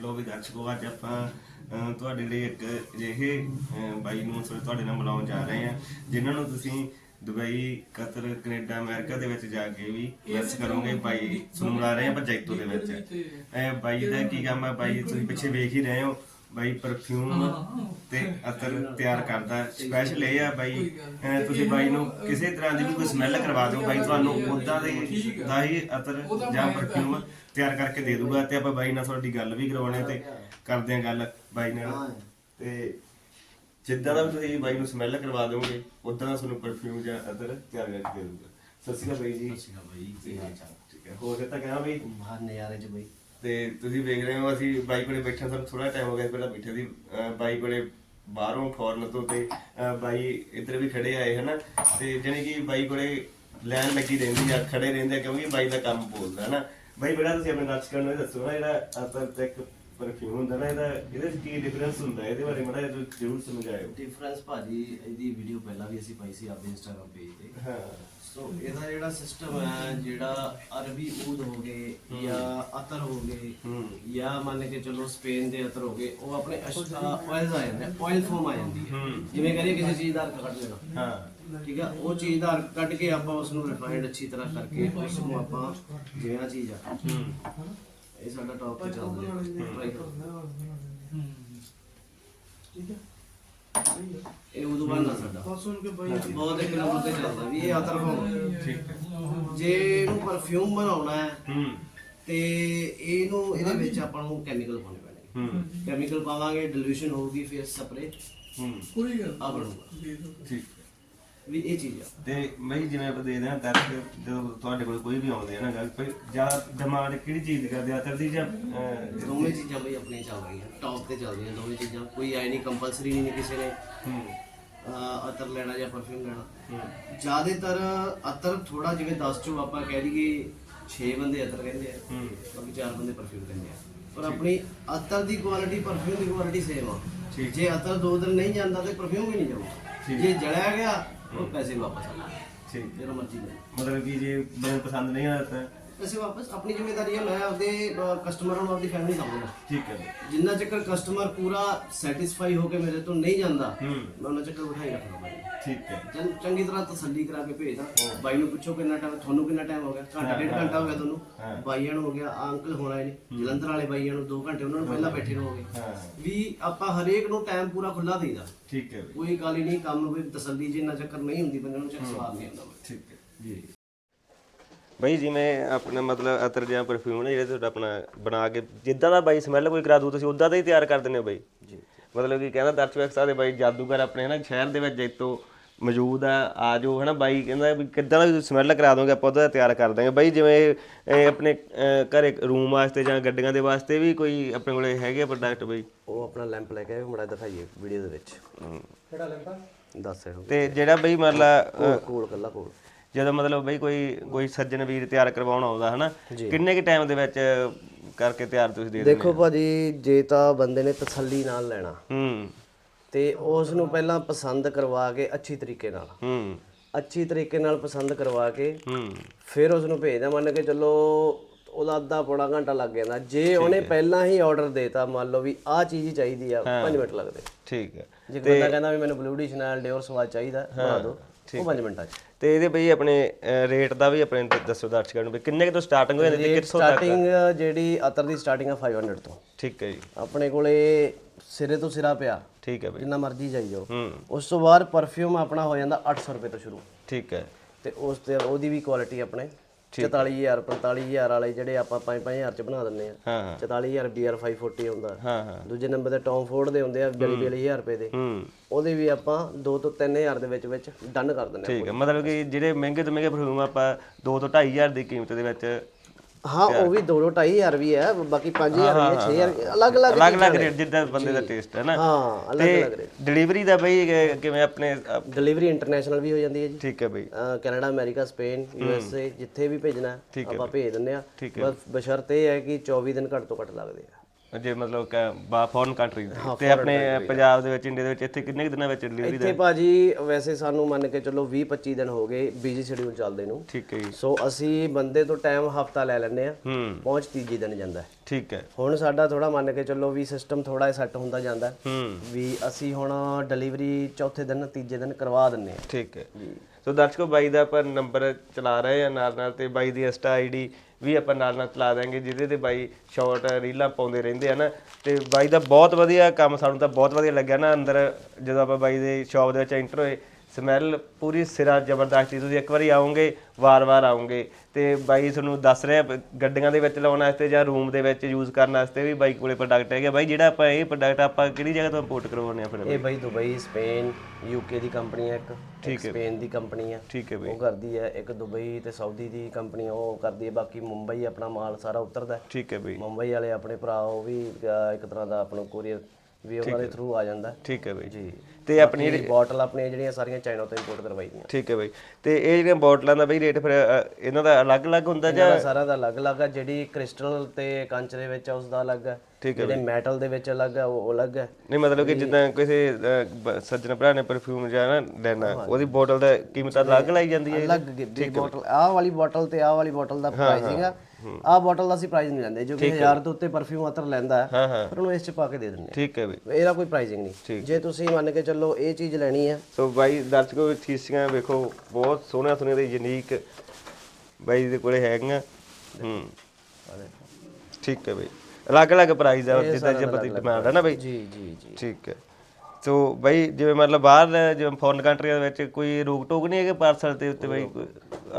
ਲੋ ਵੀ ਦਰਸ਼ਕੋ ਅੱਜ ਆਪਾਂ ਤੁਹਾਡੇ ਲਈ ਇੱਕ ਅਜਿਹੇ ਬਾਈ ਨੂੰ ਸੋ ਤੁਹਾਡੇ ਨਾਲ ਮਿਲਾਉਣ ਜਾ ਰਹੇ ਹਾਂ ਜਿਨ੍ਹਾਂ ਨੂੰ ਤੁਸੀਂ ਦੁਬਈ ਕਤਰ ਕੈਨੇਡਾ ਅਮਰੀਕਾ ਦੇ ਵਿੱਚ ਜਾ ਕੇ ਵੀ ਮਿਸ ਕਰੋਗੇ ਬਾਈ ਤੁਹਾਨੂੰ ਮਿਲਾ ਰਹੇ ਹਾਂ ਪ੍ਰੋਜੈਕਟੋ ਦੇ ਵਿੱਚ। ਇਹ ਬਾਈ ਦਾ ਕੀ ਕੰਮ ਹੈ ਬਾਈ ਤੁਸੀਂ ਪਿੱਛੇ ਵੇਖ ਹੀ ਰਹੇ ਹੋ। ਬਾਈ ਪਰਫਿਊਮ ਤੇ ਅਤਰ ਤਿਆਰ ਕਰਦਾ। ਸਪੈਸ਼ਲ ਇਹ ਆ ਬਾਈ ਤੁਸੀਂ ਬਾਈ ਨੂੰ ਕਿਸੇ ਤਰ੍ਹਾਂ ਦੀ ਵੀ ਕੋਈ ਸਮੈਲ ਕਰਵਾ ਦਿਓ ਬਾਈ ਤੁਹਾਨੂੰ ਉਦਾਂ ਦੇ ਦਾ ਹੀ ਅਤਰ ਜਾਂ ਪਰਫਿਊਮ ਤਿਆਰ ਕਰਕੇ ਦੇ ਦੂਗਾ ਤੇ ਆਪਾਂ ਬਾਈ ਨਾਲ ਤੁਹਾਡੀ ਗੱਲ ਵੀ ਕਰਵਾਉਣੀ ਤੇ ਕਰਦੇ ਆ ਗੱਲ ਬਾਈ ਨਾਲ। ਤੇ ਜਿੱਦਾਂ ਦਾ ਵੀ ਤੁਸੀਂ ਬਾਈ ਨੂੰ ਸਮੈਲ ਕਰਵਾ ਦੋਗੇ ਉਦਾਂ ਦਾ ਤੁਹਾਨੂੰ ਪਰਫਿਊਮ ਜਾਂ ਅਤਰ ਤਿਆਰ ਕਰਕੇ ਦੇ ਦੂਗਾ। ਸਤਿ ਸ਼੍ਰੀ ਅਕਾਲ ਬਾਈ ਜੀ। ਸੀਗਾ ਬਾਈ। ਠੀਕ ਹੈ ਹੋਰ ਤਾਂ ਕਹਾਂ ਬਈ? ਬਾਹਰ ਨਜ਼ਾਰੇ ਚ ਬਾਈ। ਤੇ ਤੁਸੀਂ ਵੇਖ ਰਹੇ ਹੋ, ਅਸੀਂ ਬਾਈ ਕੋਲੇ ਬੈਠੇ ਸਾਨੂੰ ਥੋੜਾ ਟਾਈਮ ਹੋ ਗਿਆ ਪਹਿਲਾਂ ਬੈਠੇ ਸੀ, ਅਹ ਬਾਈ ਕੋਲੇ ਬਾਹਰੋਂ ਫੋਰਨ ਤੋਂ ਤੇ, ਅਹ ਬਾਈ ਇੱਧਰ ਵੀ ਖੜੇ ਆਏ, ਹਨਾ? ਤੇ ਜਾਣੀ ਕਿ ਬਾਈ ਕੋਲੇ ਲੈਣ ਲੱਗੀ ਰਹਿੰਦੀ ਆ ਖੜੇ ਰਹਿੰਦੇ ਆ, ਕਿਉਂਕਿ ਬਾਈ ਦਾ ਕੰਮ ਬੋਲਦਾ, ਹਨਾ? ਬਾਈ ਬੜਾ ਤੁਸੀਂ ਆਪਣੇ ਦਰਸ਼ਕਾਂ ਨੂੰ ਇਹ ਦੱਸੋ ਨਾ, ਜਿਹੜਾ ਅਤਰ ਤੇ ਪਰਫਿਊਮ ਹੁੰਦਾ ਨਾ ਇਹਦਾ ਇਹਦੇ ਵਿੱਚ ਕੀ ਡਿਫਰੈਂਸ ਹੁੰਦਾ? ਹੈ? ਇਹਦੇ ਬਾਰੇ ਮੜਾ ਜ਼ਰੂਰ ਸਮਝਾਇਓ। ਡਿਫਰੈਂਸ ਭਾਜੀ ਇਹਦੀ ਵੀਡੀਓ ਪਹਿਲਾਂ ਵੀ ਅਸੀਂ ਪਾਈ ਸੀ ਆਪਣੇ ਇੰਸਟਾਗ੍ਰam ਪੇਜ ਤੇ। ਹਾਂ। ਸੋ ਇਹਦਾ ਜਿਹੜਾ ਸਿਸਟਮ ਹੈ ਜਿਹੜਾ ਅਰਬੀ ਊਦ ਹੋ ਗਏ ਜਾਂ ਅਤਰ ਹੋ ਗਏ ਹੂੰ। ਜਾਂ ਮੰਨ ਕੇ ਚਲੋ ਸਪੇਨ ਦੇ ਅਤਰ ਹੋ ਗਏ ਉਹ ਆਪਣੇ ਆਇਲਸ ਆ ਜਾਂਦੇ ਆਇਲ ਫਾਰਮ ਆ। ਜਾਂਦੀ ਹੈ। ਹੂੰ। ਜਿਵੇਂ ਕਰੀਏ ਕਿਸੇ ਚੀਜ਼ ਦਾ ਅਰਕ ਕੱਢ ਲੈਣਾ। ਹਾਂ। ਠੀਕ ਆ? ਉਹ ਚੀਜ਼ ਦਾ ਅਰਕ ਕੱਢ ਕੇ ਆਪਾਂ ਉਸ ਨੂੰ ਰਿਫਾਈਨਡ ਅੱਛੀ ਤਰ੍ਹਾਂ ਕਰਕੇ ਉਸ ਨੂੰ ਆਪਾਂ ਜਿਵੇਂ ਆਹ ਚੀਜ਼ ਆ। ਹੂੰ। ਇਹ ਸਾਡਾ ਟੌਪ ਤੇ ਚੱਲ ਰਿਹਾ ਇਹ ਉਦੋਂ ਬਣਨਾ ਸਾਡਾ। ਬਹੁਤ ਇੱਕ ਨੰਬਰ ਤੇ ਚੱਲਦਾ ਵੀ ਇਹ ਠੀਕ ਹੈ। ਜੇ ਇਹਨੂੰ ਪਰਫਿਊਮ ਬਣਾਉਣਾ ਹੈ ਹੂੰ। ਤੇ ਇਹਨੂੰ ਇਹਦੇ ਵਿੱਚ ਆਪਾਂ ਨੂੰ ਕੈਮੀਕਲ ਪਾਉਣੇ ਪੈਣੇ ਹੂੰ। ਕੈਮੀਕਲ ਪਾਵਾਂਗੇ ਡਿਲੂਸ਼ਨ ਹੋਊਗੀ ਫਿਰ ਸਪਰੇ ਹੂੰ। ਆ ਬਣੂਗਾ। ਠੀਕ। ਵੀ ਇਹ ਚੀਜ਼ ਆ। ਤੇ ਬਈ ਜਿਵੇਂ ਆਪਾਂ ਦੇਖਦੇ ਹਾਂ ਤੱਕ ਜਦੋਂ ਤੁਹਾਡੇ ਕੋਲ ਕੋਈ ਵੀ ਆਉਂਦੇ ਆ ਨਾ ਗੱਲ ਕੋਈ ਜਾਂ ਡਿਮਾਂਡ ਕਿਹੜੀ ਚੀਜ਼ ਦੀ ਕਰਦੇ ਆ ਅਤਰ ਦੀ ਜਾਂ ਅਹ, ਦੋਵੇਂ ਚੀਜ਼ਾਂ ਬਈ ਆਪਣੀਆਂ ਚੱਲ ਰਹੀਆਂ ਟੌਪ ਤੇ ਚੱਲ ਰਹੀਆਂ ਦੋਵੇਂ ਚੀਜ਼ਾਂ। ਕੋਈ ਐ ਨਹੀਂ ਕੰਪਲਸਰੀ ਨਹੀਂ ਕਿਸੇ ਨੇ। ਹੂੰ। ਅਹ ਅਤਰ ਲੈਣਾ ਜਾਂ ਪਰਫਿਊਮ ਲੈਣਾ। ਜ਼ਿਆਦਾਤਰ ਅਤਰ ਥੋੜਾ ਜਿਵੇਂ 10 ਚੋਂ ਆਪਾਂ ਕਹਿ ਲਈਏ 6 ਬੰਦੇ ਅਤਰ ਕਹਿੰਦੇ ਆ ਹੂੰ। ਬਾਕੀ 4 ਬੰਦੇ ਪਰਫਿਊਮ ਕਹਿੰਦੇ ਆ। ਪਰ ਆਪਣੀ ਅਤਰ ਦੀ ਕੁਆਲਿਟੀ ਪਰਫਿਊਮ ਦੀ ਕੁਆਲਿਟੀ ਸੇਮ ਆ। ਠੀਕ। ਜੇ ਅਤਰ ਦੋ ਦਿਨ ਨਹੀਂ ਜਾਂਦਾ ਤੇ ਪਰਫਿਊਮ ਵੀ ਨਹੀਂ ਜਾਊਗਾ। ਠੀਕ। ਜੇ ਜਲਿਆ ਗਿਆ ਉਹ ਪੈਸੇ ਵਾਪਸ ਆ ਜਾਣਗੇ। ਠੀਕ। ਜਿਹੜਾ ਮਰਜ਼ੀ ਲੈ ਮਤਲਬ ਕਿ ਜੇ ਬੰਦੇ ਨੂੰ ਪਸੰਦ ਨਹੀਂ ਆਇਆ ਪੈਸੇ ਵਾਪਸ ਆਪਣੀ ਜ਼ਿੰਮੇਵਾਰੀ ਹੈ ਮੈਂ ਆਪਦੇ ਕਸਟਮਰਾਂ ਨੂੰ ਆਪਦੀ ਫੈਮਿਲੀ ਸਮਝਦਾ। ਠੀਕ ਹੈ ਜਿੰਨਾ ਚੱਕਰ ਕਸਟਮਰ ਪੂਰਾ ਸੈਟੀਸਫਾਈ ਹੋ ਕੇ ਮੇਰੇ ਤੋਂ ਨਹੀਂ ਜਾਂਦਾ ਹੂੰ। ਮੈਂ ਉਹਨਾਂ ਚੱਕਰ ਬਿਠਾਈ ਰੱਖਦਾ ਬਾਈ ਠੀਕ ਹੈ। ਚੰ- ਚੰਗੀ ਤਰ੍ਹਾਂ ਤਸੱਲੀ ਕਰਾ ਕੇ ਭੇਜਦਾ। ਬਾਈ ਨੂੰ ਪੁੱਛੋ ਕਿੰਨਾ ਟਾਈਮ ਤੁਹਾਨੂੰ ਕਿੰਨਾ ਟਾਈਮ ਹੋ ਗਿਆ? ਘੰਟਾ ਡੇਢ ਘੰਟਾ ਹੋ ਗਿਆ ਹਾਂ। ਤੁਹਾਨੂੰ ਬਾਈਆਂ ਨੂੰ ਹੋ ਗਿਆ ਅੰਕਲ ਹੋਣਾ ਇਹਨੇ ਜਲੰਧਰ ਵਾਲੇ ਬਾਈਆਂ ਨੂੰ 2 ਘੰਟੇ ਉਹਨਾਂ ਨੂੰ ਪਹਿਲਾਂ ਬੈਠੇ ਨੂੰ ਹੋ। ਹਾਂ ਵੀ ਆਪਾਂ ਹਰੇਕ ਨੂੰ ਟਾਈਮ ਪੂਰਾ ਖੁੱਲਾ ਦੇਈਦਾ। ਠੀਕ ਹੈ। ਬਈ ਕੋਈ ਗੱਲ ਹੀ ਨਹੀਂ ਕੰਮ ਵੀ ਤਸੱਲੀ ਜਿੰਨਾ ਚੱਕਰ ਨਹੀਂ ਹੁੰਦੀ ਬੰਦੇ ਨੂੰ ਚੱਕ ਸਵਾਦ ਨਹੀਂ ਆਉਂਦਾ। ਠੀਕ ਹੈ। ਜੀ। ਬਈ ਜਿਵੇਂ ਆਪਣਾ ਮਤਲਬ ਅਤਰ ਜਾਂ ਪਰਫਿਊਮ ਨੇ ਜਿਹੜੇ ਤੁਹਾਡਾ ਆਪਣਾ ਬਣਾ ਕੇ ਜਿੱਦਾਂ ਦਾ ਬਾਈ ਸਮੈਲ ਕੋਈ ਕਰਾ ਦੂ ਤੁਸੀਂ ਉਦਾਂ ਦਾ ਹੀ ਤਿਆਰ ਕਰ ਦਿੰਦੇ ਹੋ ਬਾਈ। ਜੀ ਮਤਲਬ ਕਿ ਕਹਿੰਦਾ ਦਰਸ਼ਕ ਵੇਖ ਸਕਦੇ ਬਾਈ ਜਾਦੂਗਰ ਆਪਣੇ ਹਨਾ ਸ਼ਹਿਰ ਦੇ ਵਿੱਚ ਜੈਤੋ ਮੌਜੂਦ ਆ ਆ ਜਾਓ ਹਨਾ ਬਾਈ ਕਹਿੰਦਾ ਵੀ ਕਿੱਦਾਂ ਦਾ ਵੀ ਸਮੈਲ ਕਰਾ ਦੋਗੇ ਆਪਾਂ ਉਹਦਾ ਤਿਆਰ ਕਰ ਦਾਂਗੇ ਬਾਈ ਜਿਵੇਂ ਇਹ- ਆਪਣੇ ਘਰੇ ਰੂਮ ਵਾਸਤੇ ਜਾਂ ਗੱਡੀਆਂ ਦੇ ਵਾਸਤੇ ਵੀ ਕੋਈ ਆਪਣੇ ਕੋਲੇ ਹੈਗੇ ਪ੍ਰੋਡਕਟ ਬਾਈ? ਉਹ ਆਪਣਾ ਲੈਂਪ ਲੈ ਕੇ ਆਏ ਮੜਾ ਦਿਖਾਈਏ ਵੀਡੀਓ ਦੇ ਵਿੱਚ। ਕਿਹੜਾ ਲੈਂਪ ਦੱਸ ਰਿਹਾ ਤੇ ਜਿਹੜਾ ਬਈ ਮਤਲਬ ਕੋਲ ਕੱਲਾ ਕੋਲ। ਜਦੋਂ ਮਤਲਬ ਬਈ ਕੋਈ ਕੋਈ ਸੱਜਣ ਵੀਰ ਤਿਆਰ ਕਰਵਾਉਣਾ ਆਉਂਦਾ ਹਨਾ? ਕਿੰਨੇ ਕੁ ਟਾਈਮ ਦੇ ਵਿੱਚ ਕਰਕੇ ਤਿਆਰ ਤੁਸੀਂ ਦੇ ਦਿੰਦੇ ਦੇਖੋ ਭਾਜੀ ਜੇ ਤਾਂ ਬੰਦੇ ਨੇ ਤਸੱਲੀ ਨਾਲ ਲੈਣਾ। ਹੂੰ। ਤੇ ਉਸ ਨੂੰ ਪਹਿਲਾਂ ਪਸੰਦ ਕਰਵਾ ਕੇ ਅੱਛੀ ਤਰੀਕੇ ਨਾਲ। ਹੂੰ। ਅੱਛੀ ਤਰੀਕੇ ਨਾਲ ਪਸੰਦ ਕਰਵਾ ਕੇ ਹੂੰ। ਫਿਰ ਉਸ ਨੂੰ ਭੇਜਦਾ ਮੰਨ ਕੇ ਚੱਲੋ ਉਹਦਾ ਅੱਧਾ ਪੌਣਾ ਘੰਟਾ ਲੱਗ ਜਾਂਦਾ। ਜੇ ਉਹਨੇ ਪਹਿਲਾਂ ਹੀ ਆਰਡਰ ਦੇਤਾ ਮੰਨ ਲਓ ਵੀ ਆਹ ਚੀਜ਼ ਹੀ ਚਾਹੀਦੀ ਆ 5 ਮਿੰਟ ਲੱਗਦੇ। ਠੀਕ ਹੈ। ਜੇ ਬੰਦਾ ਕਹਿੰਦਾ ਵੀ ਮੈਨੂੰ ਬਲੂ ਐਡੀਸ਼ਨਲ ਡਿਓਰ ਸਵਾਦ ਚਾਹੀਦਾ ਬਣਾ ਦਿਓ। ਉਹ 5 ਮਿੰਟਾਂ 'ਚ ਤੇ ਇਹਦੇ ਬਈ ਆਪਣੇ ਰੇਟ ਦਾ ਵੀ ਆਪਣੇ ਦੱਸੋ ਦਰਸ਼ਕਾਂ ਨੂੰ ਵੀ ਕਿੰਨੇ ਕੁ ਤੋਂ ਸਟਾਰਟਿੰਗ ਹੋ ਜਾਂਦੀ ਤੇ ਕਿੱਥੋਂ ਤੱਕ ਸਟਾਰਟਿੰਗ ਜਿਹੜੀ ਅਤਰ ਦੀ ਸਟਾਰਟਿੰਗ ਆ 500 ਤੋਂ। ਠੀਕ ਹੈ ਜੀ। ਆਪਣੇ ਕੋਲੇ ਸਿਰੇ ਤੋਂ ਸਿਰਾ ਪਿਆ। ਠੀਕ ਹੈ ਬਈ। ਜਿੰਨਾ ਮਰਜ਼ੀ ਜਾਈਓ। ਹੂੰ। ਉਸ ਤੋਂ ਬਾਅਦ ਪਰਫਿਊਮ ਆਪਣਾ ਹੋ ਜਾਂਦਾ 800 ਰੁਪਏ ਤੋਂ ਸ਼ੁਰੂ। ਠੀਕ ਹੈ। ਤੇ ਉਸ ਤੇ ਉਹਦੀ ਵੀ ਕੁਆਲਿਟੀ ਆਪਣੇ। 44000 45000 ਵਾਲੇ ਜਿਹੜੇ ਆਪਾਂ 5-5000 ਚ ਬਣਾ ਦਿੰਨੇ ਆ ਹਾਂ ਹਾਂ। 44000 BR 540 ਹੁੰਦਾ। ਹਾਂ ਹਾਂ। ਦੂਜੇ ਨੰਬਰ ਤੇ ਟੌਮ ਫੋਰਡ ਦੇ ਹੁੰਦੇ ਆ 42000 ਰੁਪਏ ਦੇ। ਹੂੰ। ਉਹਦੇ ਵੀ ਆਪਾਂ 2 ਤੋਂ 3000 ਦੇ ਵਿੱਚ ਵਿੱਚ ਡਨ ਕਰ ਦਿੰਨੇ ਠੀਕ ਹੈ। ਮਤਲਬ ਕਿ ਜਿਹੜੇ ਮਹਿੰਗੇ ਤੋਂ ਮਹਿੰਗੇ ਪਰਫਿਊਮ ਆਪਾਂ 2 ਤੋਂ 2500 ਦੀ ਕੀਮਤ ਦੇ ਵਿੱਚ ਹਾਂ ਉਹ ਵੀ 2 ਤੋਂ 2500 ਵੀ ਹੈ ਬਾਕੀ 5000 ਵੀ ਹੈ 6000 ਅਲੱਗ-ਅਲੱਗ ਅਲੱਗ-ਅਲੱਗ ਰੇਟ ਜਿੱਦਾਂ ਬੰਦੇ ਦਾ ਟੇਸਟ ਹੈ ਨਾ। ਹਾਂ ਅਲੱਗ-ਅਲੱਗ ਰੇਟ। ਡਿਲੀਵਰੀ ਦਾ ਬਈ ਕਿਵੇਂ ਆਪਣੇ ਡਿਲੀਵਰੀ ਇੰਟਰਨੈਸ਼ਨਲ ਵੀ ਹੋ ਜਾਂਦੀ ਹੈ ਜੀ। ਠੀਕ ਹੈ ਬਈ। Canada America Spain U S A ਜਿੱਥੇ ਵੀ ਭੇਜਣਾ ਆਪਾਂ ਭੇਜ ਦਿੰਨੇ ਆ ਬਸ ਬਸ਼ਰਤ ਇਹ ਹੈ ਕਿ 24 ਦਿਨ ਘੱਟ ਤੋਂ ਘੱਟ ਲੱਗਦੇ ਆ। ਜੇ ਮਤਲਬ ਕਿ ਬਾ ਫੋਰਨ ਕੰਟਰੀ ਤੇ ਆਪਣੇ ਪੰਜਾਬ ਦੇ ਵਿੱਚ ਇੰਡੀਆ ਦੇ ਵਿੱਚ ਇੱਥੇ ਕਿੰਨੇ ਦਿਨਾਂ ਵਿੱਚ ਡਿਲੀਵਰੀ ਇੱਥੇ ਭਾਜੀ ਵੈਸੇ ਸਾਨੂੰ ਮੰਨ ਕੇ ਚੱਲੋ 20 25 ਦਿਨ ਹੋ ਗਏ ਬਿਜ਼ੀ ਸ਼ਡਿਊਲ ਚੱਲਦੇ ਨੂੰ। ਠੀਕ ਹੈ ਜੀ। ਸੋ ਅਸੀਂ ਬੰਦੇ ਤੋਂ ਟਾਈਮ ਹਫਤਾ ਲੈ ਲੈਂਦੇ ਆ ਹੂੰ। ਪਹੁੰਚ ਤੀਜੀ ਦਿਨ ਜਾਂਦਾ। ਠੀਕ ਹੈ। ਹੁਣ ਸਾਡਾ ਥੋੜਾ ਮੰਨ ਕੇ ਚੱਲੋ ਵੀ ਸਿਸਟਮ ਥੋੜਾ ਸੈੱਟ ਹੁੰਦਾ ਜਾਂਦਾ ਵੀ ਅਸੀਂ ਹੁਣ ਡਿਲੀਵਰੀ ਚੌਥੇ ਦਿਨ ਤੀਜੇ ਦਿਨ ਕਰਵਾ ਦਿੰਨੇ ਆ ਠੀਕ ਹੈ। ਸੋ ਦਰਸ਼ਕੋ ਬਾਈ ਦਾ ਆਪਾਂ ਨੰਬਰ ਚਲਾ ਰਹੇ ਆ ਨਾਲ ਨਾਲ ਤੇ ਬਾਈ ਦੀ ਇੰਸਟਾ ਆਈਡੀ ਵੀ ਆਪਾਂ ਨਾਲ ਨਾਲ ਚਲਾ ਦਾਂਗੇ ਜਿਹਦੇ ਤੇ ਬਾਈ ਸ਼ਾਰਟ ਰੀਲਾਂ ਪਾਉਂਦੇ ਰਹਿੰਦੇ ਆ ਨਾ। ਤੇ ਬਾਈ ਦਾ ਬਹੁਤ ਵਧੀਆ ਕੰਮ, ਸਾਨੂੰ ਤਾਂ ਬਹੁਤ ਵਧੀਆ ਲੱਗਿਆ ਨਾ ਅੰਦਰ, ਜਦੋਂ ਆਪਾਂ ਬਾਈ ਦੇ ਸ਼ਾਪ ਦੇ ਵਿੱਚ ਐਂਟਰ ਹੋਏ। ਸਮੈਲ ਪੂਰੀ ਸਿਰਾ ਜ਼ਬਰਦਸਤੀ ਤੁਸੀਂ ਇੱਕ ਵਾਰੀ ਆਓਗੇ ਵਾਰ-ਵਾਰ ਆਓਗੇ। ਤੇ ਬਾਈ ਤੁਹਾਨੂੰ ਦੱਸ ਰਿਹਾ ਬ- ਗੱਡੀਆਂ ਦੇ ਵਿੱਚ ਲਾਉਣ ਵਾਸਤੇ ਜਾਂ ਰੂਮ ਦੇ ਵਿੱਚ ਯੂਜ਼ ਕਰਨ ਵਾਸਤੇ ਵੀ ਬਾਈ ਕੋਲੇ ਪ੍ਰੋਡਕਟ ਹੈਗੇ ਬਾਈ ਜਿਹੜਾ ਆਪਾਂ ਇਹ ਪ੍ਰੋਡਕਟ ਆਪਾਂ ਕਿਹੜੀ ਜਗ੍ਹਾ ਤੋਂ ਇੰਪੋਰਟ ਕਰਵਾਉਣੇ ਆ ਫਿਰ ਇਹ ਬਈ ਦੁਬਈ ਸਪੇਨ ਯੂਕੇ ਦੀ ਕੰਪਨੀ ਹੈ ਇੱਕ। ਠੀਕ ਹੈ। ਸਪੇਨ ਦੀ ਕੰਪਨੀ ਹੈ। ਠੀਕ ਹੈ ਬਾਈ। ਉਹ ਕਰਦੀ ਹੈ ਇੱਕ ਦੁਬਈ ਤੇ ਸਾਊਦੀ ਦੀ ਕੰਪਨੀ ਉਹ ਕਰਦੀ ਹੈ ਬਾਕੀ ਮੁੰਬਈ ਆਪਣਾ ਮਾਲ ਸਾਰਾ ਉਤਰਦਾ ਹੈ। ਠੀਕ ਹੈ ਬਾਈ। ਮੁੰਬਈ ਵਾਲੇ ਆਪਣੇ ਭਰਾ ਉਹ ਵੀ ਅਹ, ਇੱਕ ਤਰ੍ਹਾਂ ਦਾ ਆਪਣਾ ਕੋਰੀਅਰ ਵੀ ਉਹਨਾਂ ਦੇ ਥਰੂ ਆ ਜਾਂਦਾ। ਠੀਕ ਹੈ ਬਾਈ। ਜੀ। ਤੇ ਆਪਣੀ ਇਹ ਬੋਟਲ ਆਪਣੀਆਂ ਜਿਹੜੀਆਂ ਸਾਰੀਆਂ ਚਾਈਨਾ ਤੋਂ ਇੰਪੋਰਟ ਕਰਵਾਈ ਦੀਆਂ। ਠੀਕ ਹੈ ਬਾਈ। ਤੇ ਇਹ ਜਿਹੜੀਆਂ ਬੋਟਲਾਂ ਦਾ ਬਈ ਰੇਟ ਫਿਰ ਇਹਨਾਂ ਦਾ ਅਲੱਗ-ਅਲੱਗ ਹੁੰਦਾ ਜਾਂ ਸਾਰਾ ਦਾ ਅਲੱਗ-ਅਲੱਗ ਹੈ ਜਿਹੜੀ ਕ੍ਰਿਸਟਲ ਤੇ ਕੰਚ ਦੇ ਵਿੱਚ ਆ ਉਸ ਦਾ ਅਲੱਗ ਹੈ ਠੀਕ ਹੈ ਜਿਹੜੇ ਮੈਟਲ ਦੇ ਵਿੱਚ ਅਲੱਗ ਹੈ ਉਹ ਅਲੱਗ ਹੈ ਨਹੀਂ ਮਤਲਬ ਕਿ ਜਿੱਦਾਂ ਕਿਸੇ ਸੱਜਣ ਭਰਾ ਨੇ ਪਰਫਿਊਮ ਜਾਂ ਨਾ ਲੈਣਾ ਉਹਦੀ ਬੋਟਲ ਦਾ ਕੀਮਤ ਅਲੱਗ ਲਾਈ ਜਾਂਦੀ ਹੈ ਅਲੱਗ ਦੀ ਬੋਟਲ ਆਹ ਵਾਲੀ ਬੋਟਲ ਤੇ ਆਹ ਵਾਲੀ ਬੋਟਲ ਦਾ ਪ੍ਰਾਈਸਿੰਗ ਆ। ਆਹ ਬੋਟਲ ਦਾ ਅਸੀਂ ਪ੍ਰਾਈਸ ਨਹੀਂ ਲੈਂਦੇ ਜੋ ਕਿ 1000 ਤੋਂ ਉੱਤੇ ਪਰਫਿਊਮ ਅਤਰ ਲੈਂਦਾ ਹੈ ਹਾਂ ਹਾਂ। ਫਿਰ ਉਹਨੂੰ ਇਸ ਚ ਪਾ ਕੇ ਦੇ ਦਿੰਦੇ ਠੀਕ ਹੈ ਬਈ ਇਹਦਾ ਕੋਈ ਪ੍ਰਾਈਸਿੰਗ ਨਹੀਂ। ਜੇ ਤੁਸੀਂ ਮੰਨ ਕੇ ਚੱਲੋ ਇਹ ਚੀਜ਼ ਲੈਣੀ ਆ ਸੋ ਬਾਈ ਦਰਸ਼ਕੋ ਥੀਸੀਆਂ ਵੇਖੋ ਬਹੁਤ ਸੋਹਣੀਆਂ ਸੋਹਣੀਆਂ ਤੇ ਯੂਨੀਕ ਬਾਈ ਦੇ ਕੋਲੇ ਹੈਗੀਆਂ। ਹੂੰ। ਠੀਕ ਹੈ ਬਈ। ਅਲੱਗ-ਅਲੱਗ ਪ੍ਰਾਈਸ ਆ ਜਿੱਦਾਂ ਜਿੱਦਾਂ ਦੀ ਡਿਮਾਂਡ ਹੈ ਨਾ ਬਈ? ਜੀ ਜੀ ਜੀ। ਠੀਕ ਹੈ। ਸੋ ਬਈ ਜਿਵੇਂ ਮਤਲਬ ਬਾਹਰ ਜਿਵੇਂ ਫੋਰਨ ਕੰਟਰੀਆਂ ਦੇ ਵਿੱਚ ਕੋਈ ਰੋਕ ਟੋਕ ਨਹੀਂ ਹੈਗੇ ਪਾਰਸਲ ਦੇ ਉੱਤੇ ਬਈ? ਕੋਈ?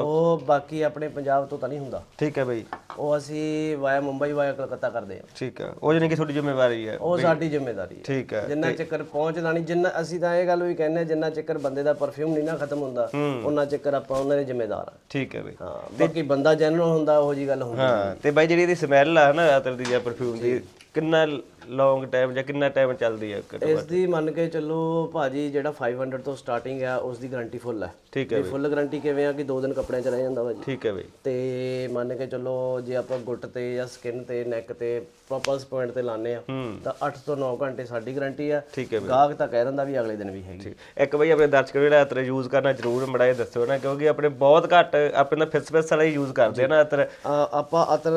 ਉਹ ਬਾਕੀ ਆਪਣੇ ਪੰਜਾਬ ਤੋਂ ਤਾਂ ਨਹੀਂ ਹੁੰਦਾ। ਠੀਕ ਹੈ ਬਈ। ਉਹ ਅਸੀਂ ਵਾਇਆ ਮੁੰਬਈ ਵਾਇਆ ਕਲਕੱਤਾ ਕਰਦੇ ਆ ਠੀਕ ਹੈ। ਉਹ ਜਾਨੀ ਕਿ ਤੁਹਾਡੀ ਜ਼ਿੰਮੇਵਾਰੀ ਹੈ। ਉਹ ਸਾਡੀ ਜ਼ਿੰਮੇਵਾਰੀ ਹੈ। ਠੀਕ ਹੈ। ਜਿੰਨਾ ਚੱਕਰ ਪਹੁੰਚਦਾ ਨਹੀਂ ਜਿੰਨਾ ਅਸੀਂ ਤਾਂ ਇਹ ਗੱਲ ਵੀ ਕਹਿੰਦੇ ਹਾਂ, ਜਿੰਨਾ ਚੱਕਰ ਬੰਦੇ ਦਾ ਪਰਫਿਊਮ ਨਹੀਂ ਨਾ ਖਤਮ ਹੁੰਦਾ ਉਹਨਾਂ ਚੱਕਰ ਆਪਾਂ ਉਹਨਾਂ ਦੇ ਜ਼ਿੰਮੇਦਾਰ ਆ ਠੀਕ ਹੈ ਬਈ। ਹਾਂ ਬਾਕੀ ਬੰਦਾ ਜਨਰਲ ਹੁੰਦਾ ਉਹੋ ਜੀ ਗੱਲ ਹੁੰਦੀ ਹਾਂ ਤੇ ਬਾਈ ਜਿਹੜੀ ਇਹਦੀ ਸਮੈਲ ਆ ਨਾ ਅਤਰ ਦੀ ਜਾਂ ਪਰਫਿਊਮ ਦੀ ਕਿੰਨਾ ਲੌਂਗ ਟਾਈਮ ਜਾਂ ਕਿੰਨਾ ਟਾਈਮ ਚੱਲਦੀ ਹੈ ਘੱਟੋ ਇਸ ਦੀ ਮੰਨ ਕੇ ਚੱਲੋ ਭਾਜੀ ਜਿਹੜਾ 500 ਤੋਂ ਸਟਾਰਟਿੰਗ ਆ ਉਸ ਦੀ ਗਾਰੰਟੀ ਫੁੱਲ ਹੈ। ਠੀਕ ਹੈ ਇਹ ਫੁੱਲ ਗਾਰੰਟੀ ਕਿਵੇਂ ਆ ਕਿ 2 ਦਿਨ ਕੱਪੜਿਆਂ ਚ ਰਹਿ ਜਾਂਦਾ ਭਾਜੀ? ਠੀਕ ਹੈ ਬਈ। ਤੇ ਮੰਨ ਕੇ ਚੱਲੋ ਜੇ ਆਪਾਂ ਗੁੱਟ ਤੇ ਜਾਂ ਸਕਿਨ ਤੇ ਨੈਕ ਤੇ ਪਲਸ ਪੁਆਇੰਟ ਤੇ ਲਾਣੇ ਆ ਤਾਂ 8 ਤੋਂ 9 ਘੰਟੇ ਸਾਡੀ ਗਾਰੰਟੀ ਆ ਠੀਕ ਹੈ ਗਾਹਕ ਤਾਂ ਕਹਿ ਦਿੰਦਾ ਵੀ ਅਗਲੇ ਦਿਨ ਵੀ ਹੈਗੀ। ਠੀਕ। ਇੱਕ ਬਈ ਆਪਣੇ ਦਰਸ਼ਕ ਜਿਹੜਾ ਅਤਰ ਯੂਜ਼ ਕਰਨਾ ਜ਼ਰੂਰ ਮੜਾਏ ਦੱਸਿਓ ਨਾ ਕਿਉਂਕਿ ਆਪਣੇ ਬਹੁਤ ਘੱਟ ਆਪਣੇ ਤਾਂ ਫਿਸ ਫਿਸ ਵਾਲੇ ਯੂਜ਼ ਕਰਦੇ ਆ ਨਾ ਅਤਰ ਆਪਾਂ ਅਤਰ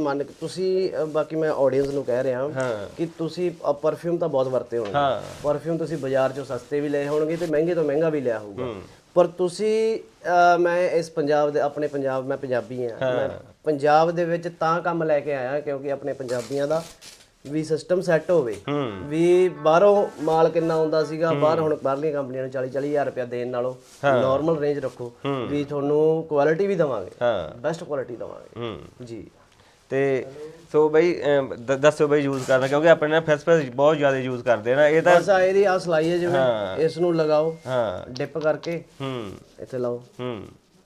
ਮੰਨ ਕੇ ਤੁਸੀਂ ਅ, ਬਾਕੀ ਮੈਂ ਆਡੀਅנס ਨੂੰ ਕਹਿ ਰਿਹਾ ਹਾਂ। ਕਿ ਤੁਸੀਂ ਪਰਫਿਊਮ ਤਾਂ ਬਹੁਤ ਵਰਤੇ ਹੋਣਗੇ। ਹਾਂ। ਪਰਫਿਊਮ ਤੁਸੀਂ ਬਾਜ਼ਾਰ ਚੋਂ ਸਸਤੇ ਵੀ ਲਏ ਹੋਣਗੇ ਤੇ ਮਹਿੰਗੇ ਤੋਂ ਮਹਿੰਗਾ ਵੀ ਲਿਆ ਹੋਊਗਾ। ਪਰ ਤੁਸੀਂ ਮੈਂ ਇਸ ਪੰਜਾਬ ਦੇ ਆਪਣੇ ਪੰਜਾਬ ਮੈਂ ਪੰਜਾਬੀ ਆ ਮੈਂ ਪੰਜਾਬ ਦੇ ਵਿੱਚ ਤਾਂ ਕੰਮ ਲੈ ਕੇ ਆਇਆ ਕਿਉਂਕਿ ਆਪਣੇ ਪੰਜਾਬੀਆਂ ਦਾ ਵੀ ਸਿਸਟਮ ਸੈੱਟ ਹੋਵੇ। ਵੀ ਬਾਹਰੋਂ ਮਾਲ ਕਿੰਨਾ ਆਉਂਦਾ ਸੀਗਾ ਬਾਹਰ ਹੁਣ ਬਾਹਰਲੀਆਂ ਕੰਪਨੀਆਂ ਨੂੰ 40 40000 ਰੁਪਇਆ ਦੇਣ ਨਾਲੋਂ ਨਾਰਮਲ ਰੇਂਜ ਰੱਖੋ। ਵੀ ਤੁਹਾਨੂੰ ਕੁਆਲਿਟੀ ਵੀ ਦਵਾਂਗੇ। ਬੈਸਟ ਕੁਆਲਿਟੀ ਦਵਾਂਗੇ। ਜੀ। ਤੇ ਸੋ ਬਈ ਅਮ, ਦ- ਦੱਸਿਓ ਬਈ ਯੂਜ਼ ਕਰਨਾ ਕਿਉਂਕਿ ਆਪਣੇ ਨਾ ਫਿਸ ਫਿਸ ਬਹੁਤ ਜ਼ਿਆਦਾ ਯੂਜ਼ ਕਰਦੇ ਆ ਨਾ ਇਹ ਤਾਂ ਬਸ ਆਹ ਇਹਦੀ ਆ ਸਲਾਈ ਹੈ ਜਿਵੇਂ ਇਸ ਨੂੰ ਲਗਾਓ ਹਾਂ। ਡਿਪ ਕਰਕੇ ਹੂੰ। ਇੱਥੇ ਲਾਓ। ਹੂੰ।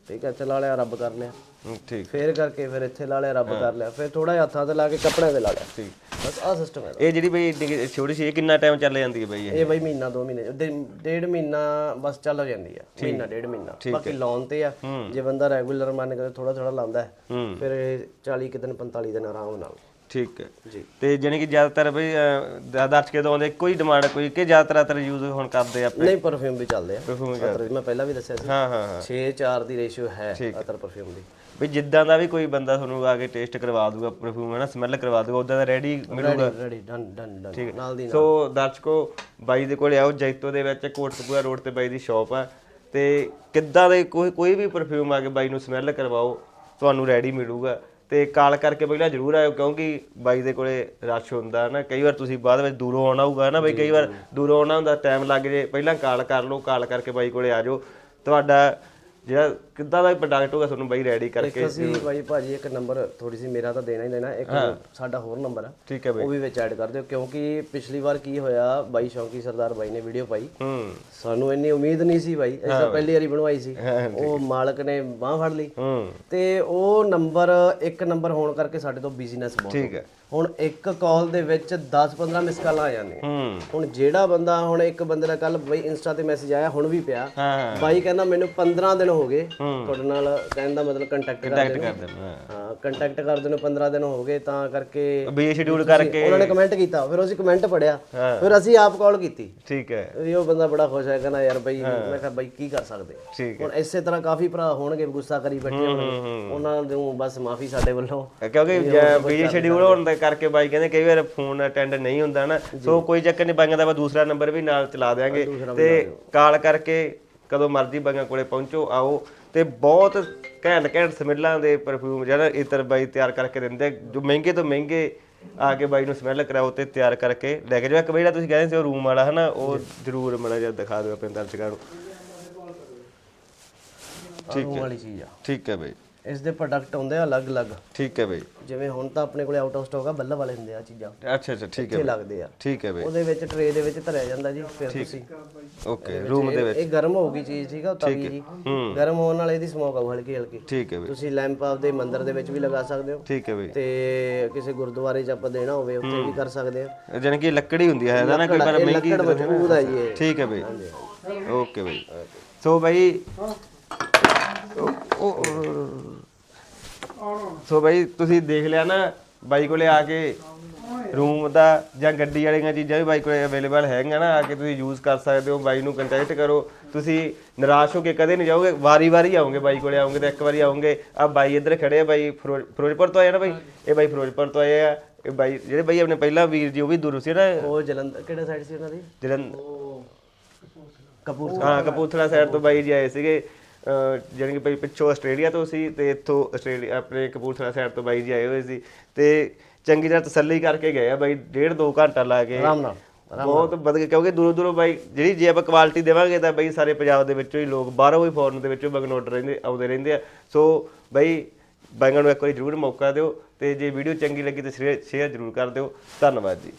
ਠੀਕ ਹੈ ਇੱਥੇ ਲਾ ਲਿਆ ਰੱਬ ਕਰ ਲਿਆ। ਹੂੰ, ਠੀਕ। ਫੇਰ ਕਰਕੇ ਫਿਰ ਇੱਥੇ ਲਾ ਲਿਆ ਰੱਬ ਕਰ ਲਿਆ। ਫਿਰ ਥੋੜਾ ਜਿਹਾ ਹੱਥਾਂ ਤੇ ਲਾ ਕੇ ਕੱਪੜਿਆਂ ਤੇ ਲਾ ਲਿਆ। ਠੀਕ। ਬਸ ਆਹ ਸਿਸਟਮ ਹੈ। ਇਹ ਜਿਹੜੀ ਬਈ ਨਿੱਕੀ- ਛੋਟੀ ਸੀ ਇਹ ਕਿੰਨਾ ਟਾਈਮ ਚੱਲ ਜਾਂਦੀ ਹੈ ਬਈ ਇਹ? ਇਹ ਬਈ ਮਹੀਨਾ ਦੋ ਮਹੀਨੇ ਡੇ- ਡੇਢ ਮਹੀਨਾ ਬਸ ਚੱਲ ਜਾਂਦੀ ਆ ਮਹੀਨਾ ਡੇਢ ਮਹੀਨਾ। ਬਾਕੀ ਲਾਉਣ ਤੇ ਆ। ਜੇ ਬੰਦਾ ਰੈਗੂਲਰ ਮੰਨ ਕੇ ਥੋੜਾ ਥੋੜਾ ਲਾਉਂਦਾ ਹੈ, ਹੂੰ। ਫਿਰ ਇਹ 40 ਕਿ ਦਿਨ 45 ਦਿਨ ਆਰਾਮ ਨਾਲ। ਠੀਕ ਹੈ। ਜੀ। ਤੇ ਜਾਨੀ ਕਿ ਜ਼ਿਆਦਾਤਰ ਬਈ ਅਹ, ਦਰਸ਼ਕ ਜਦੋਂ ਆਉਂਦੇ ਕੋਈ ਡਿਮਾਂਡ ਕੋਈ ਕਿ ਜ਼ਿਆਦਾਤਰ ਅਤਰ ਯੂਜ਼ ਹੁਣ ਕਰਦੇ ਆ ਆਪਣੇ ਨਹੀਂ ਪਰਫਿਊਮ ਵੀ ਚੱਲਦੇ ਆ। Perfume ਅਤਰ ਵੀ ਮੈਂ ਪਹਿਲਾਂ ਵੀ ਦੱਸਿਆ ਸੀ। ਹਾਂ ਹਾਂ ਹਾਂ। 6 4 ਦੀ ਰੇਸ਼ੀਓ ਹੈ ਅਤਰ ਪਰਫਿਊਮ ਦੀ। ਵੀ ਜਿੱਦਾਂ ਦਾ ਵੀ ਕੋਈ ਬੰਦਾ ਤੁਹਾਨੂੰ ਆ ਕੇ ਟੇਸਟ ਕਰਵਾ ਦੂਗਾ ਪਰਫਿਊਮ ਹੈ ਨਾ ਸਮੈਲ ਕਰਵਾ ਦੂਗਾ ਉਦਾਂ ਦਾ ਰੈਡੀ ਮਿਲੂਗਾ। ਰੈਡੀ ਡਨ ਡਨ ਡਨ ਨਾਲ ਦੀ ਨਾਲ। ਸੋ ਦਰਸ਼ਕੋ ਬਾਈ ਦੇ ਕੋਲੇ ਆਓ ਜੈਤੋ ਦੇ ਵਿੱਚ ਕੋਟਕਪੂਰਾ ਰੋਡ ਤੇ ਬਾਈ ਦੀ ਸ਼ਾਪ ਆ। ਤੇ ਕਿੱਦਾਂ ਦੇ ਕੋਈ ਕੋਈ ਵੀ ਪਰਫਿਊਮ ਆ ਕੇ ਬਾਈ ਨੂੰ ਸਮੈਲ ਕਰਵਾਓ ਤੁਹਾਨੂੰ ਰੈਡੀ ਮਿਲੂਗਾ। ਤੇ ਕਾਲ ਕਰਕੇ ਪਹਿਲਾਂ ਜ਼ਰੂਰ ਆਇਓ ਕਿਉਂਕਿ ਬਾਈ ਦੇ ਕੋਲੇ ਰਸ਼ ਹੁੰਦਾ ਨਾ। ਕਈ ਵਾਰ ਤੁਸੀਂ ਬਾਅਦ ਵਿੱਚ ਦੂਰੋਂ ਆਉਣਾ ਹੋਊਗਾ ਨਾ ਬਈ ਕਈ ਵਾਰ ਦੂਰੋਂ ਆਉਣਾ ਹੁੰਦਾ ਟਾਈਮ ਲੱਗ ਜੇ। ਪਹਿਲਾਂ ਕਾਲ ਕਰ ਲਓ ਕਾਲ ਕਰਕੇ ਬਾਈ ਕੋਲੇ ਆ ਜਾਓ। ਤੁਹਾਡਾ ਜਿਹੜਾ ਕਿੱਦਾਂ ਦਾ ਪ੍ਰੋਡਕਟ ਹੋਗਾ ਤੁਹਾਨੂੰ ਬਾਈ ਰੈਡੀ ਕਰਕੇ ਅਸੀਂ ਭਾਈ ਭਾਜੀ ਇੱਕ ਨੰਬਰ ਥੋੜੀ ਸੀ ਮੇਰਾ ਤਾਂ ਦੇਣਾ ਹੀ ਦੇਣਾ ਇੱਕ ਸਾਡਾ ਹੋਰ ਨੰਬਰ ਆ। ਠੀਕ ਹੈ ਬਾਈ। ਉਹ ਵੀ ਵਿੱਚ ਐਡ ਕਰ ਦਿਓ ਕਿਉਂਕਿ ਪਿਛਲੀ ਵਾਰ ਕੀ ਹੋਇਆ ਬਾਈ ਸ਼ੌਂਕੀ ਸਰਦਾਰ ਬਾਈ ਨੇ ਵੀਡੀਓ ਪਾਈ। ਹੂੰ। ਸਾਨੂੰ ਇੰਨੀ ਉਮੀਦ ਨਹੀਂ ਸੀ ਬਾਈ ਅਸੀਂ ਤਾਂ ਪਹਿਲੀ ਵਾਰੀ ਬਣਵਾਈ ਸੀ। ਉਹ ਮਾਲਕ ਨੇ ਬਾਹ ਫੜ ਲਈ। ਹੂੰ। ਤੇ ਉਹ ਨੰਬਰ ਇੱਕ ਨੰਬਰ ਹੋਣ ਕਰਕੇ ਸਾਡੇ ਤੋਂ ਬਿਜ਼ਨਸ ਬਹੁਤ ਠੀਕ ਹੈ। ਹੁਣ ਇੱਕ ਕਾਲ ਦੇ ਵਿੱਚ 10-15 ਮਿਸ ਕਾਲਾਂ ਆ ਜਾਂਦੀਆਂ ਹੁਣ ਜਿਹੜਾ ਬੰਦਾ ਹੁਣ ਇੱਕ ਬੰਦੇ ਦਾ ਕੱਲ ਬਈ ਇੰਸਟਾ ਤੇ ਮੈਸੇਜ ਆਇਆ ਹੁਣ ਵੀ ਪਿਆ। ਬਾਈ ਕਹਿੰਦਾ ਮੈਨੂੰ 15 ਦਿਨ ਹੋ ਗਏ ਤੁਹਾਡੇ ਨਾਲ ਕਹਿਣ ਦਾ ਮਤਲਬ ਕੰਟੈਕਟ ਕਰਦੇ ਨੂੰ। ਹਾਂ। ਕੰਟੈਕਟ ਕਰਦੇ ਨੂੰ 15 ਦਿਨ ਹੋ ਗਏ ਤਾਂ ਕਰਕੇ ਵੀ ਸ਼ਡਿਊਲ ਕਰਕੇ ਉਹਨਾਂ ਨੇ ਕਮੈਂਟ ਕੀਤਾ ਫਿਰ ਅਸੀਂ ਕਮੈਂਟ ਪੜਿਆ ਫਿਰ ਅਸੀਂ ਆਪ ਕਾਲ ਕੀਤੀ। ਠੀਕ ਹੈ। ਵੀ ਉਹ ਬੰਦਾ ਬੜਾ ਖੁਸ਼ ਹੈ ਕਹਿੰਦਾ ਯਾਰ ਬਈ ਮੈਂ ਕਿਹਾ ਬਈ ਕੀ ਕਰ ਸਕਦੇ? ਹੁਣ ਇਸੇ ਤਰ੍ਹਾਂ ਕਾਫੀ ਭਰਾ ਹੋਣਗੇ ਗੁੱਸਾ ਕਰੀ ਬੈਠੇ ਹੋਣਗੇ। ਉਹਨਾਂ ਨੂੰ ਬਸ ਮਾਫੀ ਸਾਡੇ ਵੱਲੋਂ। ਕਿਉਂਕਿ ਬਿਜ਼ੀ ਸ਼ਡਿਊਲ ਹੋਣ ਦੇ ਕਰਕੇ ਬਾਈ ਕਹਿੰਦੇ ਕਈ ਵਾਰ ਫੋਨ ਅਟੈਂਡ ਨਹੀਂ ਹੁੰਦਾ ਨਾ ਸੋ ਕੋਈ ਚੱਕਰ ਨਹੀਂ ਬਾਈਆਂ ਦਾ ਆਪਾਂ ਦੂਸਰਾ ਨੰਬਰ ਵੀ ਨਾਲ ਚਲਾ ਦਿਆਂਗੇ। ਤੇ ਕਾਲ ਕਰਕੇ ਕਦੋਂ ਮਰਜ਼ੀ ਬਾਈਆਂ ਕੋਲੇ ਪਹੁੰਚੋ ਆਓ। ਤੇ ਬਹੁਤ ਘੈਂਟ ਘੈਂਟ ਸਮੈਲਾਂ ਦੇ ਪਰਫਿਊਮ ਜਿਹੜਾ ਇਤਰ ਬਾਈ ਤਿਆਰ ਕਰਕੇ ਦਿੰਦੇ ਜੋ ਮਹਿੰਗੇ ਤੋਂ ਮਹਿੰਗੇ ਆ ਕੇ ਬਾਈ ਨੂੰ ਸਮੈਲ ਕਰਾਓ ਤੇ ਤਿਆਰ ਕਰਕੇ ਲੈ ਕੇ ਜਾਓ। ਇੱਕ ਵਾਰੀ ਜਿਹੜਾ ਤੁਸੀਂ ਕਹਿੰਦੇ ਸੀ ਉਹ ਰੂਮ ਵਾਲਾ ਹਨਾ ਉਹ ਜ਼ਰੂਰ ਮੜਾ ਜਿਹਾ ਦਿਖਾ ਦਿਓ ਆਪਣੇ ਦਰਸ਼ਕਾਂ ਨੂੰ। ਠੀਕ ਆ। ਠੀਕ ਹੈ ਬਾਈ। ਇਸ ਦੇ ਪ੍ਰੋਡਕਟ ਹੁੰਦੇ ਆ ਅਲੱਗ-ਅਲੱਗ। ਠੀਕ ਹੈ ਬਾਈ। ਜਿਵੇਂ ਹੁਣ ਤਾਂ ਆਪਣੇ ਕੋਲੇ ਆਊਟ ਆਫ ਸਟਾਕ ਆ ਬੱਲਬ ਵਾਲੇ ਹੁੰਦੇ ਆ ਚੀਜ਼ਾਂ। ਅੱਛਾ ਅੱਛਾ ਠੀਕ ਹੈ ਇੱਥੇ ਲੱਗਦੇ ਆ। ਠੀਕ ਹੈ ਬਾਈ। ਉਹਦੇ ਵਿੱਚ ਟਰੇ ਦੇ ਵਿੱਚ ਧਰਿਆ ਜਾਂਦਾ ਜੀ ਫਿਰ ਤੁਸੀਂ ਓਕੇ ਰੂਮ ਦੇ ਵਿੱਚ। ਇਹ ਗਰਮ ਹੋਊਗੀ ਚੀਜ਼ ਠੀਕ ਆ ਤਵੀ ਜੀ। ਗਰਮ ਹੋਣ ਨਾਲ ਇਹਦੀ ਸਮੋਕ ਆਊ ਹਲਕੀ ਹਲਕੀ। ਠੀਕ ਹੈ ਬਾਈ। ਤੁਸੀਂ ਲੈਂਪ ਆਪਦੇ ਮੰਦਿਰ ਦੇ ਵਿੱਚ ਵੀ ਲਗਾ ਸਕਦੇ ਹੋ। ਠੀਕ ਹੈ ਬਾਈ। ਤੇ ਕਿਸੇ ਗੁਰਦੁਆਰੇ 'ਚ ਆਪਾਂ ਦੇਣਾ ਹੋਵੇ ਉੱਥੇ ਵੀ ਕਰ ਸਕਦੇ ਆ। ਜਾਣੀ ਕਿ ਲੱਕੜੀ ਹੁੰਦੀ ਹੈ ਨਾ ਕੋਈ ਪਰ ਮਹਿੰਗੀ ਲੱਕੜ ਮਜ਼ਬੂਤ ਹੈ ਜੀ ਇਹ। ਠੀਕ ਹੈ ਬਈ। ਓਕੇ ਬਈ। ਸੋ ਬਈ ਉਹ- ਉਹ- ਸੋ ਬਈ ਤੁਸੀਂ ਦੇਖ ਲਿਆ ਨਾ ਬਾਈ ਕੋਲੇ ਆ ਕੇ ਰੂਮ ਦਾ ਜਾਂ ਗੱਡੀ ਵਾਲੀਆਂ ਚੀਜ਼ਾਂ ਵੀ ਬਾਈ ਕੋਲੇ ਅਵੇਲੇਬਲ ਹੈਗੀਆਂ ਨਾ ਆ ਕੇ ਤੁਸੀਂ ਯੂਜ਼ ਕਰ ਸਕਦੇ ਹੋ ਬਾਈ ਨੂੰ ਕੰਟੈਕਟ ਕਰੋ। ਤੁਸੀਂ ਨਿਰਾਸ਼ ਹੋ ਕੇ ਕਦੇ ਨਹੀਂ ਜਾਓਗੇ ਵਾਰੀ-ਵਾਰੀ ਆਓਗੇ ਬਾਈ ਕੋਲੇ ਆਓਗੇ ਤਾਂ ਇੱਕ ਵਾਰੀ ਆਓਗੇ। ਆ ਬਾਈ ਇੱਧਰ ਖੜੇ ਆ ਬਾਈ ਫਿਰੋਜ਼- ਫਿਰੋਜ਼ਪੁਰ ਤੋਂ ਆਏ ਨਾ ਬਾਈ? ਇਹ ਬਾਈ ਫਿਰੋਜ਼ਪੁਰ ਤੋਂ ਆਏ ਆ। ਇਹ ਬਾਈ ਜਿਹੜੇ ਬਾਈ ਆਪਣੇ ਪਹਿਲਾ ਵੀਰ ਜੀ ਉਹ ਵੀ ਦੂਰ ਸੀ ਨਾ? ਉਹ ਜਲੰਧਰ ਕਿਹੜੇ ਸਾਈਡ ਸੀ ਉਹਨਾਂ ਦੀ? ਜਲੰਧਰ। ਕਪੂਰ ਹਾਂ ਕਪੂਰਥਲਾ ਸਾਈਡ ਤੋਂ ਬਾਈ ਜੀ ਆਏ ਸੀਗੇ। ਜਾਣੀ ਕਿ ਬਾਈ ਪਿੱਛੋਂ ਆਸਟ੍ਰੇਲੀਆ ਤੋਂ ਸੀ ਤੇ ਇੱਥੋਂ ਆਸਟ੍ਰੇਲੀਆ ਆਪਣੇ ਕਪੂਰਥਲਾ ਸਾਈਡ ਤੋਂ ਬਾਈ ਜੀ ਆਏ ਹੋਏ ਸੀ ਤੇ ਚੰਗੀ ਤਰ੍ਹਾਂ ਤਸੱਲੀ ਕਰਕੇ ਗਏ ਆ ਬਾਈ ਡੇਢ ਦੋ ਘੰਟਾ ਲਾ ਕੇ। ਆਰਾਮ ਨਾਲ ਬਹੁਤ ਵਧੀਆ ਕਿਉਂਕਿ ਦੂਰੋਂ ਦੂਰੋਂ ਬਾਈ ਜਿਹੜੀ ਜੇ ਆਪਾਂ ਕੁਆਲਿਟੀ ਦੇਵਾਂਗੇ ਤਾਂ ਬਾਈ ਸਾਰੇ ਪੰਜਾਬ ਦੇ ਵਿੱਚੋਂ ਹੀ ਲੋਕ ਬਾਹਰੋਂ ਵੀ ਫੋਰਨ ਦੇ ਵਿੱਚੋਂ ਬਗਨੋਟ ਰਹਿੰਦੇ ਆਉਂਦੇ ਰਹਿੰਦੇ ਆ। ਸੋ ਬਾਈ ਬਾਈਆਂ ਨੂੰ ਇੱਕ ਵਾਰੀ ਜ਼ਰੂਰ ਮੌਕਾ ਦਿਓ ਤੇ ਜੇ ਵੀਡੀਓ ਚੰਗੀ ਲੱਗੀ ਤਾਂ ਸ਼ੇਅਰ ਜ਼ਰੂਰ ਕਰ ਦਿਓ। ਧੰਨਵਾਦ ਜੀ।